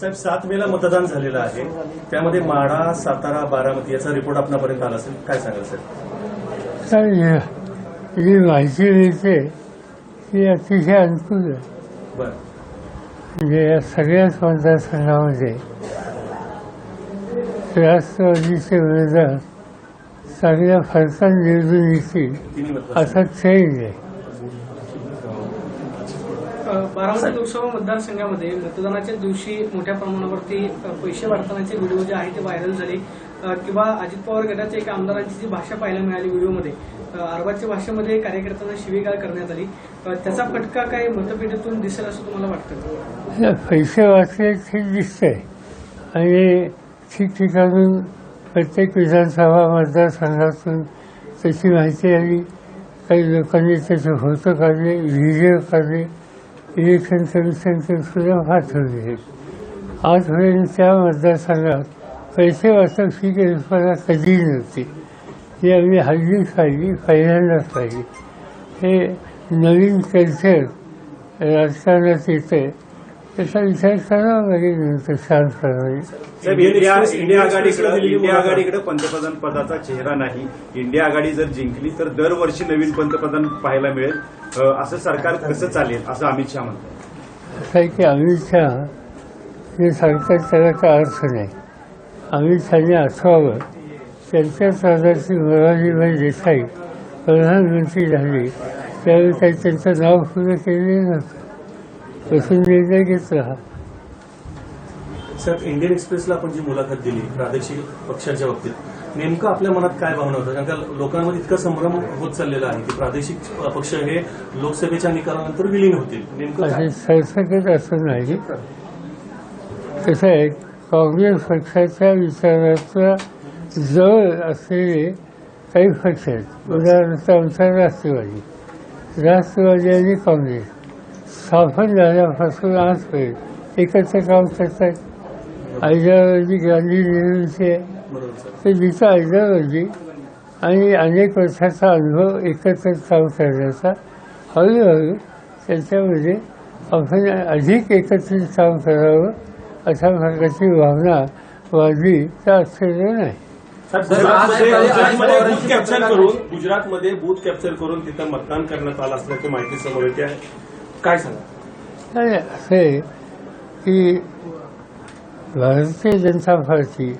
साहेब सात मेला मतदान झालेलं आहे. त्यामध्ये माढा सातारा बारामती याचा रिपोर्ट आपल्यापर्यंत आला असेल. काय सांगाल साहेब? ही- जी माहिती मिळते ती अतिशय अनुकूल आहे. बरं. म्हणजे या सगळ्याच मतदारसंघामध्ये राष्ट्रवादीचे उमेदवार चांगल्या फरकाने निवडून येतील असा चैन आहे. बारामती लोकसभा मतदारसंघामध्ये मतदानाच्या दिवशी मोठ्या प्रमाणावरती पैसे वाढतानाचे व्हिडिओ जे आहे ते व्हायरल झाले. किंवा अजित पवार गटाच्या एका आमदारांची जी भाषा पाहायला मिळाली व्हिडिओमध्ये अरबाच्या भाषेमध्ये कार्यकर्त्यांना शिवीगाळ करण्यात आली. त्याचा फटका काय मतपेटीतून दिसेल असं तुम्हाला वाटतं? पैसे वाचले दिसते. दिसतंय आणि ठिकठिकाणून प्रत्येक विधानसभा मतदारसंघातून त्याची माहिती आली. काही लोकांनी त्याचं होतं काढले व्हिडिओ काढले. इलेक्शन कमिशनचे सुद्धा पाठवले आजपर्यंत त्या मतदारसंघात पैसे वाचप ही कल्पना कधी नव्हती. ही आम्ही हल्लीच पाहिली पहिल्यांदाच पाहिली. हे नवीन कल्चर राजकारणात येते त्याचा विचार करावा लागेल नंतर साहेब इंडिया आघाडीकडे इंडिया आघाडीकडे पंतप्रधान पदाचा चेहरा नाही. इंडिया आघाडी जर जिंकली तर दरवर्षी नवीन पंतप्रधान पाहायला मिळेल. असं सरकार कसं चालेल असं अमित शहा म्हणतात. असं आहे की अमित शहा हे सांगतात त्याला काय अर्थ नाही. अमित शहाने आठवावं त्यांच्याच राजाची मोराजीबाई देसाई प्रधानमंत्री झाली. त्यावेळी काही त्यांचं नाव पुढे केलेलं नव्हतं. तसून निर्णय घेतला साहेब इंडियन एक्सप्रेसला आपण जी मुलाखत दिली प्रादेशिक पक्षांच्या बाबतीत नेमकं आपल्या मनात काय भावना होतं? कारण का लोकांमध्ये इतका संभ्रम होत चाललेला आहे की प्रादेशिक पक्ष हे लोकसभेच्या निकालानंतर विलीन होतील. नेमकं असे नाही. कसं आहे काँग्रेस पक्षाच्या विचाराचा जवळ असलेले काही पक्ष आहेत उदाहरणार्थ आमचा राष्ट्रवादी राष्ट्रवादी आणि काँग्रेस स्थापन झाल्यापासून आजपर्यंत एकत्र काम करतात आयडिओलॉजी गांधी नेहरूंची आहे ते जिथं आयडिओलॉजी आणि अनेक वर्षाचा अनुभव एकत्र काम करण्याचा हळूहळू त्याच्यामध्ये आपण अधिक एकत्रित काम करावं अशा प्रकारची भावना वाढली. तर आश्चर्य नाही. गुजरातमध्ये बूथ कॅप्चर करून गुजरातमध्ये बूथ कॅप्चर करून तिथं मतदान करण्यात आलं असल्याची माहिती समोर येते आहे. काय सांगा? नाही असं आहे की भारतीय जनता पार्टी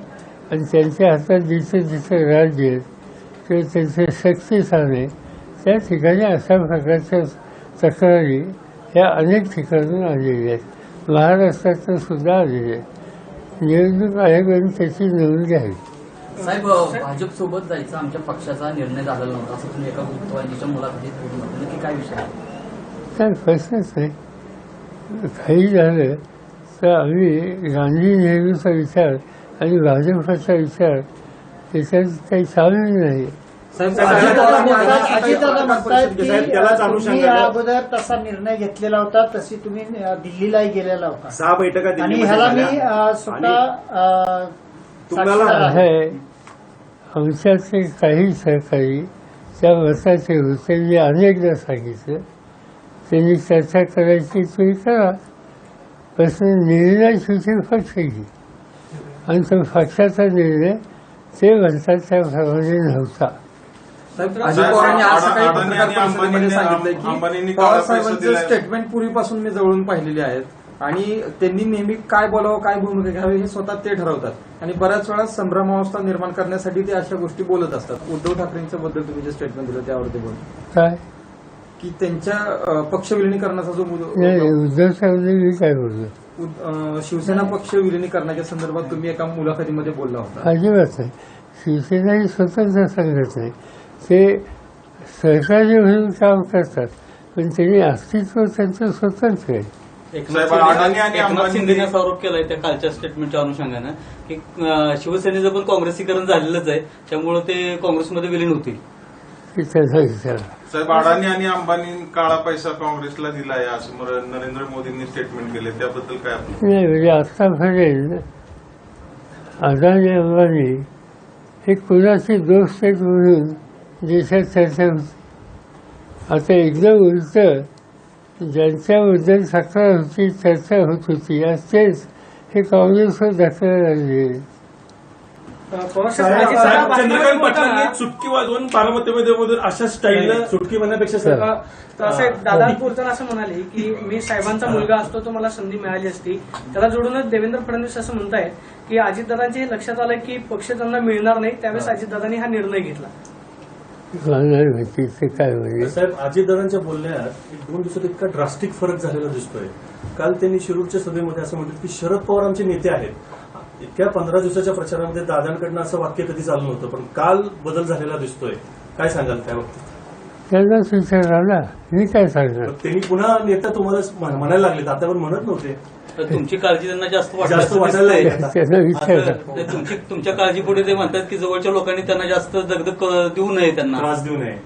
आणि त्यांच्या हातात जिथे जिथे राज्य आहे ते त्यांचे शक्तीस्थाने त्या ठिकाणी अशा प्रकारच्या तक्रारी या अनेक ठिकाणून आलेल्या आहेत. महाराष्ट्रातून सुद्धा आलेल्या आहेत. निवडणूक आयोगाने त्याची नोंद घ्यावी. साहेब भाजप सोबत जायचा आमच्या पक्षाचा निर्णय झालेला नव्हता. असं तुम्ही एका वृत्तवाहिनीच्या मुलाखतीत. नक्की काय विषय आहे? काय प्रश्नच नाही काही झालं तर आम्ही गांधी नेहरूचा विचार आणि भाजपचा विचार त्याच्यात काही सामील नाही. अगोदर तसा निर्णय घेतलेला होता तशी तुम्ही दिल्लीलाही गेलेला होता. सहा बैठका आणि ह्याला मी स्वतः आमच्याचे काही सहकारी त्या मताचे होते मी अनेकदा सांगितलं. त्यांनी चर्चा करायची तुम्ही करा. प्रश्न निर्णय पक्ष घे आणि तो पक्षाचा निर्णय ते म्हणतात त्याप्रमाणे नव्हता. स्टेटमेंट पूर्वीपासून मी जवळून पाहिलेले आहेत. आणि त्यांनी नेहमी काय बोलावं काय भूमिका घ्यावी हे स्वतः ते ठरवतात. आणि बऱ्याच वेळा संभ्रमावस्था निर्माण करण्यासाठी ते अशा गोष्टी बोलत असतात. उद्धव ठाकरेंच्या बद्दल तुम्ही जे स्टेटमेंट दिलं त्यावर ते बोल. काय? की त्यांच्या पक्ष विलिनीकरणाचा जो नाही मुद- उद्धव साहेबांनी काय बोललो? उद- अं, शिवसेना पक्ष विलिनीकरणाच्या संदर्भात तुम्ही एका मुलाखतीमध्ये बोलला होता. अजिबात नाही. शिवसेना ही स्वतंत्र संघटना आहे. ते सहकारी म्हणून काम करतात पण त्यांनी अस्तित्व त्यांचं स्वतंत्र आहे. साहेब, अडाणी आणि एकनाथ अंबानी- शिंदेने असा आरोप केलाय त्या कालच्या स्टेटमेंटच्या अनुषंगानं की अं, शिवसेनेचं पण काँग्रेसीकरण झालेलंच आहे त्यामुळे ते काँग्रेसमध्ये विलीन होतील. त्याचा विचार साहेब अडाणी आणि अंबानी काळा पैसा काँग्रेसला दिलाय असं नरेंद्र मोदींनी स्टेटमेंट केले. त्याबद्दल काय आपलं? नाही म्हणजे आतापर्यंत अदानी अंबानी हे कुणाचे दोष आहेत म्हणून देशात चर्चा होती आता एकदम उलट ज्यांच्याबद्दल तक्रार होती चर्चा होत होती. आज तेच हे काँग्रेसवर दाखवायला लागले अ, पवार साहेब, अजित दादा साहेब चंद्रकांत पाटलांनी बोलताना- चुटकी वाजवून बारामतीमध्ये अशा स्टाईलनं चुटकी म्हणण्यापेक्षा सर. सर अ, तर साहेब दादा बोलताना असं म्हणाले की मी साहेबांचा मुलगा असतो तो मला संधी मिळाली असती. त्याला जोडूनच देवेंद्र फडणवीस असं म्हणतायत की अजितदादांचे हे लक्षात आलं की पक्ष त्यांना मिळणार नाही त्यावेळेस अजितदादांनी हा निर्णय घेतला. काय साहेब अजितदादांच्या बोलण्यात एक दोन दिवसात इतका ड्रास्टिक फरक झालेला दिसतोय. काल त्यांनी शिरूरच्या सभेमध्ये असं म्हटलं की शरद पवार आमचे नेते आहेत. इतक्या पंधरा दिवसाच्या प्रचारामध्ये दादांकडनं असं वाक्य कधी चालू नव्हतं पण काल बदल झालेला दिसतोय. काय सांगाल त्या बाबतीत? त्यांनाच विचारला ना मी काय सांगणार? मग त्यांनी पुन्हा नेता तुम्हाला म्हण- म्हणायला लागले आतावर म्हणत नव्हते. तर तुमची काळजी त्यांना जास्त जास्त वाटायला लागली आता. त्यांना ते तुमची तुमच्या काळजीपुढे ते म्हणतात की जवळच्या लोकांनी त्यांना जास्त दगदग क- देऊ नये त्यांना. त्रास देऊ नये.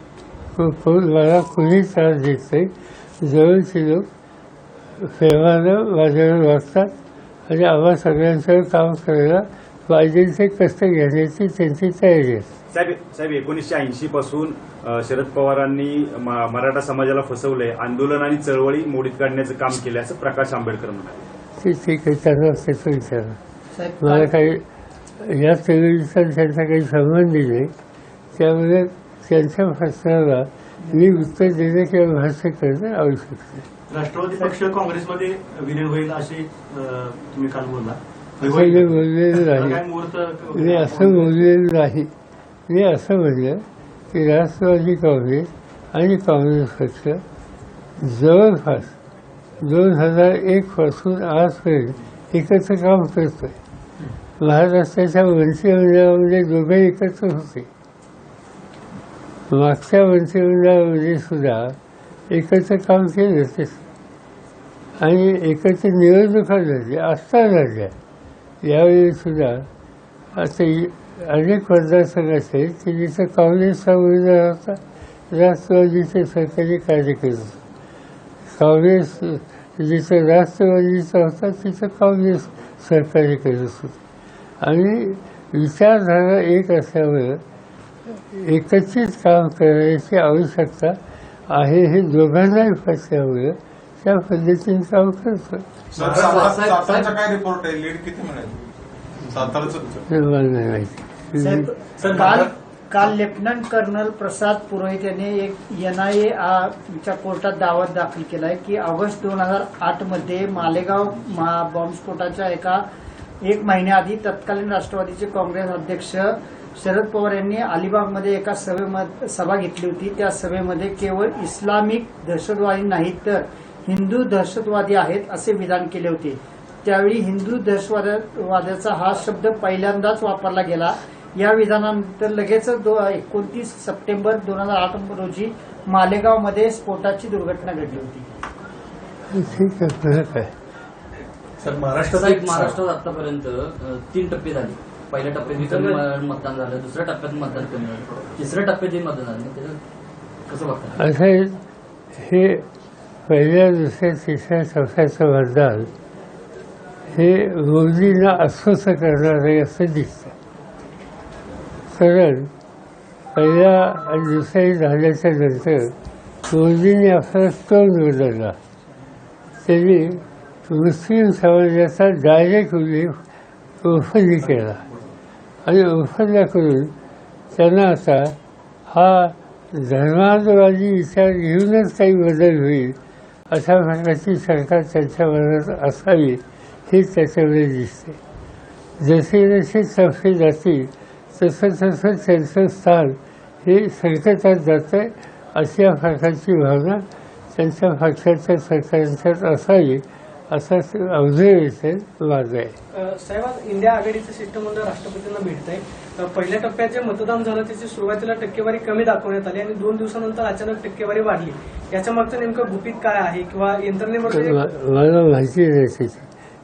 मला कोणी त्रास देत नाही. जवळचे लोक प्रेमानं माझ्यावर वागतात. आणि आम्हा सगळ्यांचं काम करायला पाहिजे ते कष्ट घेण्याची त्यांची तयारी आहे. साहेब साहेब एकोणीसशे ऐंशी पासून शरद पवारांनी म- मराठा समाजाला फसवलंय आंदोलन आणि चळवळी मोडीत काढण्याचं काम केलं असं प्रकाश आंबेडकर म्हणाले ते ठीक आहे त्यांना त्याचं साहेब मला काही या चळवळीचा त्यांचा काही संबंध नाही. त्यामुळे त्यांच्या प्रश्नाला मी उत्तर देणं किंवा भाष्य करणं आवश्यक नाही राष्ट्रवादी पक्ष काँग्रेसमध्ये विलीन होईल अशी अं, तुम्ही काल बोलला. असं मी बोललेलं नाही. काय मुहूर्त मी असं बोललेलं नाही. मी असं म्हणलं की राष्ट्रवादी काँग्रेस आणि काँग्रेस पक्ष जवळपास दोन हजार एक पासून आजपर्यंत एकत्र काम करतोय. महाराष्ट्राच्या मंत्रिमंडळामध्ये दोघे एकत्र होते. मागच्या मंत्रिमंडळामध्ये सुद्धा एकत्र काम केलं ते आणि एकत्र निवडणुका झाल्या आत्ता झाल्या. यावेळी सुद्धा आता अनेक मतदारसंघ असे की जिथं काँग्रेसचा उमेदवार होता राष्ट्रवादीचे सरकारी कार्यकर्ते काँग्रेस जिथं राष्ट्रवादीचा होता तिथं काँग्रेस सरकारी करत होते. आणि विचारधारा एक असल्यामुळं एकत्रित काम करण्याची आवश्यकता आहे हे दोघांनाही पटल्यामुळं त्या पद्धतीने काम करतो. काय रिपोर्ट आहे? लीड किती मिळेल काल काल लेफ्टनंट कर्नल प्रसाद पुरोहित यांनी एक एनआयए च्या कोर्टात दावा दाखल केलाय की ऑगस्ट दोन हजार आठमध्ये मालेगाव मा- बॉम्बस्फोटाच्या एका एक महिन्याआधी तत्कालीन राष्ट्रवादीचे काँग्रेस अध्यक्ष शरद पवार यांनी अलिबागमध्ये एका सभेमध्ये सभा घेतली होती. त्या सभेमध्ये केवळ इस्लामिक दहशतवादी नाहीत तर हिंदू दहशतवादी आहेत असे विधान केले होते. त्यावेळी हिंदू दहशतवादाचा हा शब्द पहिल्यांदाच वापरला गेला. या विधानानंतर लगेचच दो एकोणतीस सप्टेंबर दोन हजार आठ रोजी मालेगावमध्ये स्फोटाची दुर्घटना घडली होती. ठीक सर महाराष्ट्रात आतापर्यंत तीन टप्पे झाले. पहिल्या टप्प्यात कमी मतदान झालं दुसऱ्या टप्प्यात मतदान कमी झालं. तिसऱ्या टप्प्यात जे मतदान झालं कसं बघता? असं आहे, हे पहिल्या दुसऱ्या तिसऱ्या चौथ्याचं मतदान हे मोदींना अस्वस्थ करणार आहे असं दिसतं. कारण पहिल्या आणि दुसऱ्या झाल्याच्यानंतर मोदींनी आपला तोंड बदलला त्यांनी मुस्लिम समाजाचा डायरेक्ट उल्लेख केला? आणि ओफला करून त्यांना आता हा धर्मांतरवादी विचार घेऊनच काही बदल होईल अशा प्रकारची सरकार त्यांच्या मनात असावी हे त्याच्यामध्ये दिसते. जसे जसे तफे जातील तसं तसं त्यांचं स्थान हे संकटात जातं अशा प्रकारची भावना त्यांच्या पक्षाच्या सरकारांच्यात असावी असा ऑब्झर्वेशन माझं आहे अ, साहेब आज इंडिया आघाडीचं शिष्टमंडळ राष्ट्रपतींना भेटत आहे पहिल्या टप्प्यात जे मतदान झालं त्याची सुरुवातीला टक्केवारी कमी दाखवण्यात आली आणि दोन दिवसानंतर अचानक टक्केवारी वाढली. याच्या मागचं नेमकं गुपित काय आहे किंवा यंत्रणेमध्ये मला माहिती नाही त्याची.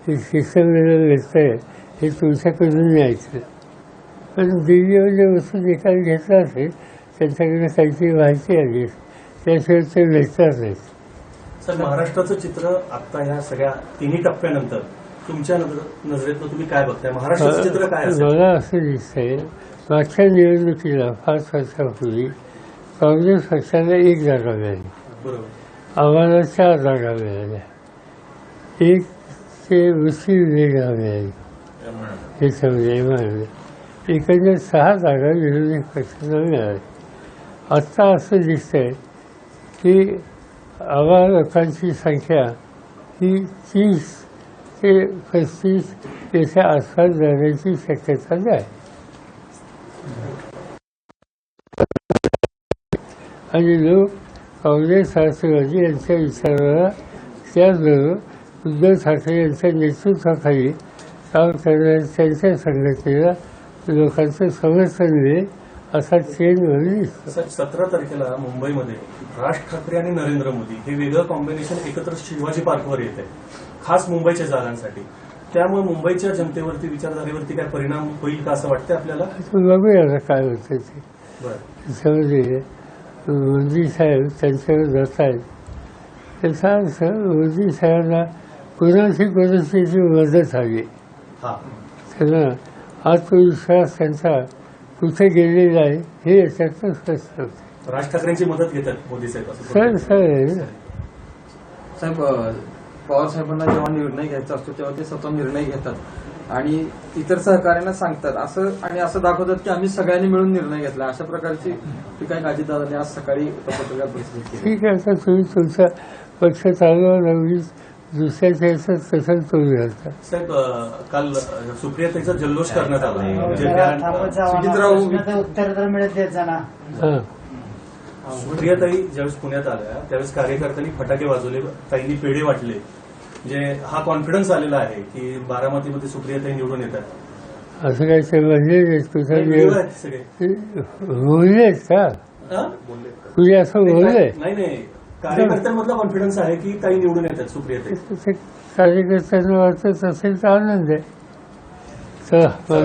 हे शिक्षण मिळत आहे. हे तुमच्याकडून ऐकलं पण दिल्लीमध्ये बसून निकाल घेतला असेल त्यांच्याकडे काहीतरी माहिती आली त्याशिवाय ते भेटतात नाही. सर महाराष्ट्राचं चित्र आता ह्या सगळ्या तिन्ही टप्प्यानंतर तुमच्या नजर- नजरेतनं तुम्ही काय बघताय? महाराष्ट्राचं चित्र काय मला असं दिसतंय मागच्या निवडणुकीला पाच वर्षापूर्वी काँग्रेस पक्षाला एक जागा मिळाली. बरोबर. आम्हाला चार जागा मिळाल्या. एक ते विवेक हवे आहे हे समजा मिळाले. एकंदर सहा जागा विरोधी पक्षाला मिळाल्या. आत्ता असं दिसतंय की आम्हा लोकांची संख्या ही तीस ते पस्तीस याच्या आसपास जाण्याची शक्यता आहे. आणि लोक काँग्रेस राष्ट्रवादी यांच्या विचाराला त्याचबरोबर उद्धव ठाकरे यांच्या नेतृत्वाखाली काम करणाऱ्या त्यांच्या संघटनेला लोकांचं समर्थन मिळेल. असा दिसतो साहेब सतरा तारखेला मुंबईमध्ये राज ठाकरे आणि नरेंद्र मोदी हे वेगळं कॉम्बिनेशन एकत्र शिवाजी पार्कवर येत आहे. खास मुंबईच्या जागांसाठी. त्यामुळे मुंबईच्या जनतेवरती विचारधारेवरती काय परिणाम होईल का असं वाटतंय आपल्याला? बघूया काय होतं ते. बरं. त्याच्यामध्ये मोदी साहेब त्यांच्यावर जात आहेत. त्याचा अर्थ मोदी साहेबांना कोणाची परिस्थिती मदत हवी हा. त्यांना आत्मविश्वास त्यांचा कुठे गेलेला आहे हे याच्यातनं स्पष्ट होतं. राज ठाकरेंची मदत घेतात मोदी साहेब सर सर साहेब पवार साहेबांना जेव्हा निर्णय घ्यायचा असतो तेव्हा ते स्वतः निर्णय घेतात. आणि इतर सहकार्यांना सांगतात. असं आणि असं दाखवतात की आम्ही सगळ्यांनी मिळून निर्णय घेतला. अशा प्रकारची टीका एक अजितदादांनी आज सकाळी पत्रकार परिषदेत केली. ठीक आहे आता तुम्ही तुमचा पक्ष चालवा नवीन दुसऱ्याच्या घालता साहेब अं, काल सुप्रियाताईचा जल्लोष करण्यात आला. त्या-. सुजितराव- उत्तर तर मिळत देत जा ना हां सुप्रियाताई ज्यावेळेस पुण्यात आल्या त्यावेळेस कार्यकर्त्यांनी फटाके वाजवले ताईंनी पेढे वाटले. म्हणजे हा कॉन्फिडन्स आलेला आहे की बारामतीमध्ये सुप्रियाताई निवडून येतात. असं काय ते सगळे. बोललेत का? हा? कुणी असं बोललंय नाही नाही. कार्यकर्त्यांमधला कॉन्फिडन्स आहे की काही निवडून येतात सुप्रिया कार्यकर्त्यांना वाटत असेल तर आनंद आहे